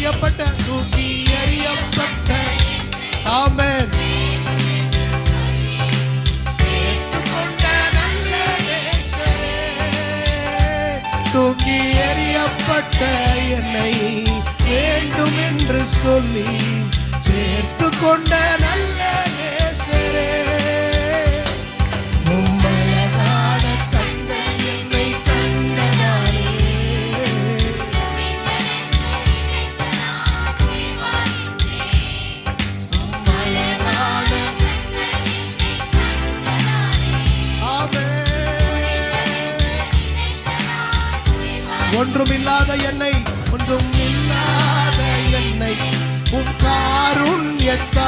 அறியப்பட்ட தூக்கி அறியப்பட்ட ஆமென். தூக்கி எறியப்பட்ட என்னை வேண்டும் என்று சொல்லி சேர்த்து கொண்ட நல்ல நேசரே. ஒன்றும் இல்லாத என்னை ஒன்றும் இல்லாத என்னை உன் காருண்யத்தால்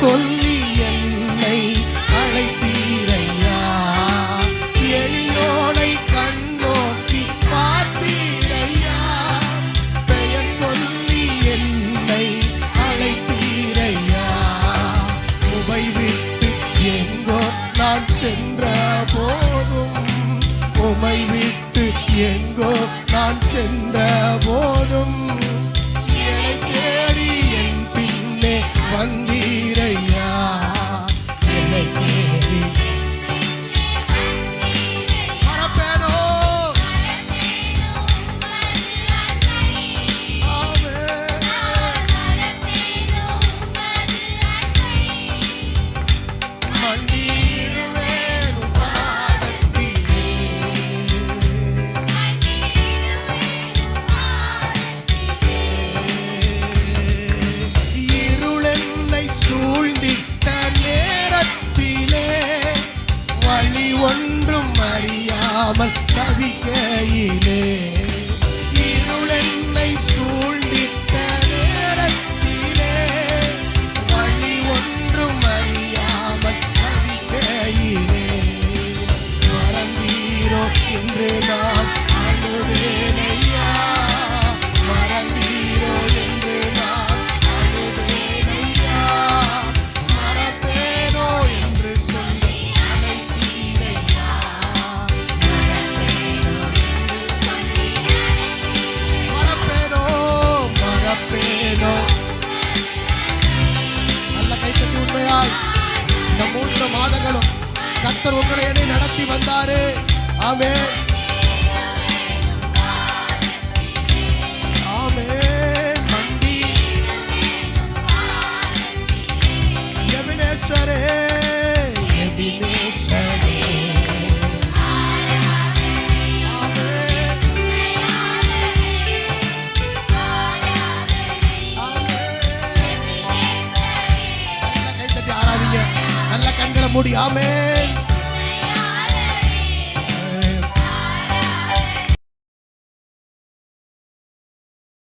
சொல்லி என்னை அழைத்தீரையா? எளியோனை கண்ணோக்கி பார்த்தீரையா? பெயர் சொல்லி என்னை அழைத்தீரையா? உமை விட்டு எங்கோ நான் சென்ற போதும். உமை விட்டு எங்கோ நான் சென்ற போதும். என்னை தேடி என் பின்னே வந்து अमन கர்த்தர் உங்களை என்னை நடத்தி வந்தாரு. ஆமே ஆமே மந்தி எபினேஸ்வரே முடியாமே